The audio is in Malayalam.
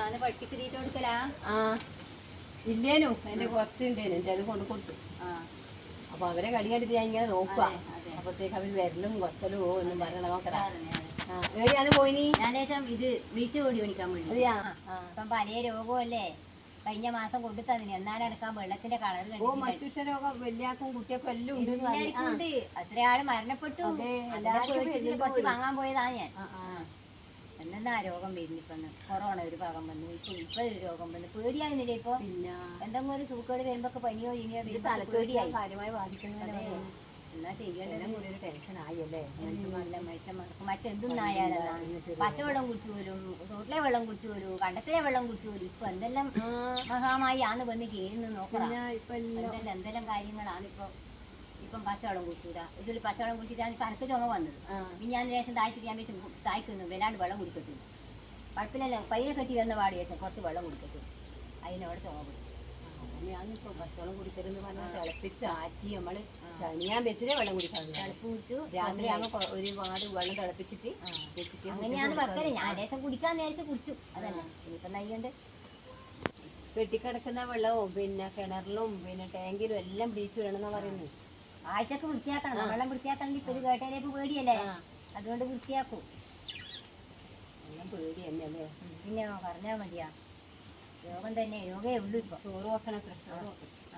തീറ്റ കൊടുക്കലാ ആ. ഇല്ലേനു. എന്റെ കുറച്ചുണ്ടേനു. എന്റെ അത് കൊണ്ട് കൊടുത്തു. ആ. അപ്പൊ അവരെ കളി കണ്ടിട്ട് ഞാൻ ഇങ്ങനെ നോക്കുക. അപ്പത്തേക്ക് അവർ വരലും കൊത്തലും ഒന്നും പറയണ നോക്കടാ. പോയി ഞാനേശം എവിടെയാണ് പോയിനി? ഞാൻ ലേശം ഇത് വിളിച്ചു കൂടി ഓടിക്കാൻ വേണ്ടി. ഇപ്പം പല രോഗമല്ലേ? കഴിഞ്ഞ മാസം കൊണ്ടു തന്നിന് എന്നാലടക്കാൻ വെള്ളത്തിന്റെ കളർ മശുട്ട രോഗം വലിയാക്കും കുട്ടിയൊക്കെ എല്ലാം ഉണ്ട് എന്ന് പറഞ്ഞു. ആ. ഉണ്ട് അത്ര ആൾ മരണപ്പെട്ടു കുറച്ച് വാങ്ങാൻ പോയതാ ഞാൻ. എന്നെന്താ രോഗം വരുന്നു ഇപ്പൊ കൊറോണ ഒരു ഭാഗം വന്നു. ഇപ്പൊ ഇപ്പൊ ഒരു രോഗം വന്നു. പേടിയായിരുന്നില്ലേ ഇപ്പൊ? പിന്നെ എന്തെങ്കിലും ഒരു സൂക്കേട് വരുമ്പോ പനിയോ ഇനിയോ പേടിയായി. കാര്യമായി ബാധിക്കുന്നതല്ലേ എന്നാ ചെയ്യേണ്ടത്? കൂടി ഒരു ടെൻഷൻ ആയല്ലേ നല്ല മനുഷ്യന്മാർക്ക് മറ്റെന്തുന്നായാലും പച്ചവെള്ളം കുടിച്ചു വരും തോട്ടിലെ വെള്ളം കുടിച്ചു വരും കണ്ടത്തിലെ വെള്ളം കുടിച്ചു വരും ഇപ്പൊ എന്തെല്ലാം മഹാമായി ആന്ന് വന്ന് കേഴുന്ന് നോക്കണം. എന്തെല്ലാം എന്തെല്ലാം കാര്യങ്ങളാണ് ഇപ്പൊ ഇപ്പം പച്ചവെള്ളം കുടിച്ചൂല. ഇതിൽ പച്ചവെള്ളം കുടിച്ചിട്ടാണ് ഞാൻ അനക്ക് ചുമ വന്നത്. പിന്നെ ഞാൻ ലേശം താഴ്ച ഞാൻ വെച്ച് തായ്ക്കുന്നു വല്ലാണ്ട് വെള്ളം കുടിക്കത്തില്ല. കുഴപ്പമില്ലല്ലോ പയ്യെ കെട്ടി വന്ന പാടി വെച്ചാൽ കുറച്ച് വെള്ളം കുടിക്കത്തില്ല. അതിനോട് ചുമ പിടിച്ചു ഞാനിപ്പോ പച്ചവെള്ളം കുടിക്കരുതെന്ന് പറഞ്ഞാൽ തിളപ്പിച്ച് ആറ്റി നമ്മൾ തനിയാൻ വെച്ചിട്ടേ വെള്ളം കുടിക്കാൻ തിളപ്പ് കുടിച്ചു. രാത്രി ഒരു ഒരുപാട് വെള്ളം തിളപ്പിച്ചിട്ട് വെച്ചിട്ട് അങ്ങനെയാണ് വെക്കൽ. ഞാൻ ലേശം കുടിക്കാൻ നേരിച്ച് കുടിച്ചു. അതന്നെ ഇനിയിപ്പം നെയ്യുണ്ട്. വെട്ടിക്കിടക്കുന്ന വെള്ളവും പിന്നെ കിണറിലും പിന്നെ ടാങ്കിലും എല്ലാം ബ്ലീച്ച് വേണമെന്നാ പറയുന്നത് ആഴ്ചക്ക് വൃത്തിയാക്കണം. വെള്ളം വൃത്തിയാക്കണമെങ്കിൽ ഇപ്പൊ ഇത് പേടിയല്ലേ? അതുകൊണ്ട് വൃത്തിയാക്കും. എല്ലാം പേടി തന്നെയല്ലേ? പിന്നെ പറഞ്ഞാൽ മതിയാ. യോഗം തന്നെ രോഗേ ഉള്ളൂ ഇപ്പൊ. ചോറ് വെക്കണം ചോറ് വെക്കണം.